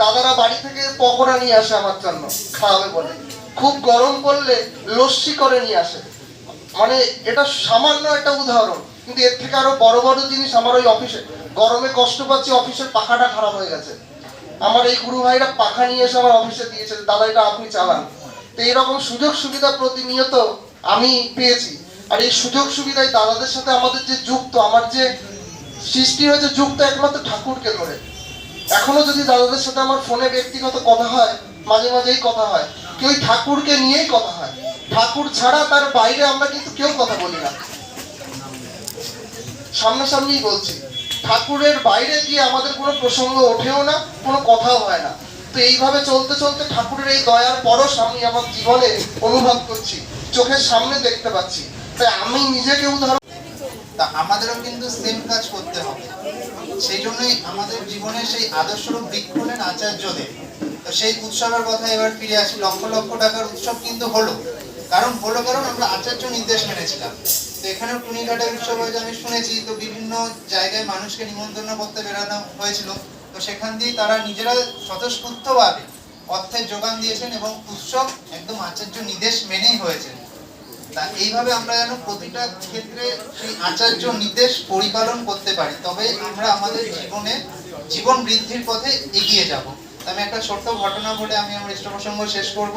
দাদারা বাড়ি থেকে পকোড়া নিয়ে আসে আমার জন্য, খাওয়াবে বলে। খুব গরম পড়লে লস্যি করে নিয়ে আসে। মানে এটা সামান্য একটা উদাহরণ, কিন্তু এর থেকে আরও বড় বড় জিনিস আমার ওই অফিসে, গরমে কষ্ট পাচ্ছি, অফিসের পাখাটা খারাপ হয়ে গেছে। আমার এই গুরু ভাইরা পাখা নিয়ে এসে আমার অফিসে দিয়েছে দাদা এটা আপনি চালান। তো এইরকম সুযোগ সুবিধা প্রতিনিয়ত আমি পেয়েছি। আর এই সুযোগ সুবিধায় দাদাদের সাথে আমাদের যে যুক্ত, আমার যে সৃষ্টি হয়েছে যুক্ত একমাত্র ঠাকুরকে ধরে। এখনও যদি দাদাদের সাথে আমার ফোনে ব্যক্তিগত কথা হয়, মাঝে মাঝেই কথা হয় কি ওই ঠাকুরকে নিয়েই কথা হয়। ঠাকুর ছাড়া তার বাইরে আমরা কিন্তু কেউ কথা বলি না। সামনাসামনি বলছি, ঠাকুরের বাইরে গিয়ে আমাদের কোনো প্রসঙ্গ ওঠেও না, কোনো কথাও হয় না। তো এইভাবে চলতে চলতে ঠাকুরের এই দয়ার পরশ আমি আমার জীবনে অনুভব করছি, চোখের সামনে দেখতে পাচ্ছি। তাই আমি নিজেকে উদাহরণ তা আমাদেরও কিন্তু সেম কাজ করতে হবে। সেই জন্যই আমাদের জীবনে সেই আদর্শরূপ বৃক্ষ হলেন আচার্যদেব। তো সেই উৎসবের কথা এবার ফিরে আসি। লক্ষ লক্ষ টাকার উৎসব কিন্তু হলো। কারণ হলো কারণ আমরা আচার্য নির্দেশ মেনেছিলাম। তো এখানেও টুনিঘাটের উৎসব হয়েছে, আমি শুনেছি। তো বিভিন্ন জায়গায় মানুষকে নিমন্ত্রণ করতে বেরানো হয়েছিল। তো সেখান দিয়ে তারা নিজেরা স্বতঃস্ফূর্তভাবে অর্থের যোগান দিয়েছেন এবং উৎসব একদম আচার্য নির্দেশ মেনেই হয়েছে। এইভাবে আমরা যেন প্রতিটা ক্ষেত্রে সেই আচার্য নির্দেশ পরিপালন করতে পারি, তবে আমরা আমাদের জীবনে জীবন বৃদ্ধির পথে এগিয়ে যাব। আমি একটা ছোট্ট ঘটনা বলে আমি আমার ইষ্ট প্রসঙ্গ শেষ করব।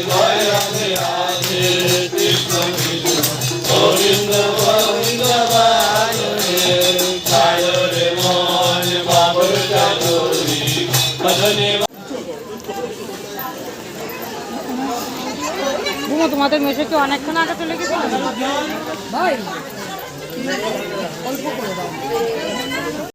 বুমো তোমাদের মেশে কি অনেকক্ষণ আগে চলে গেছে ভাই অল্প করে দাও।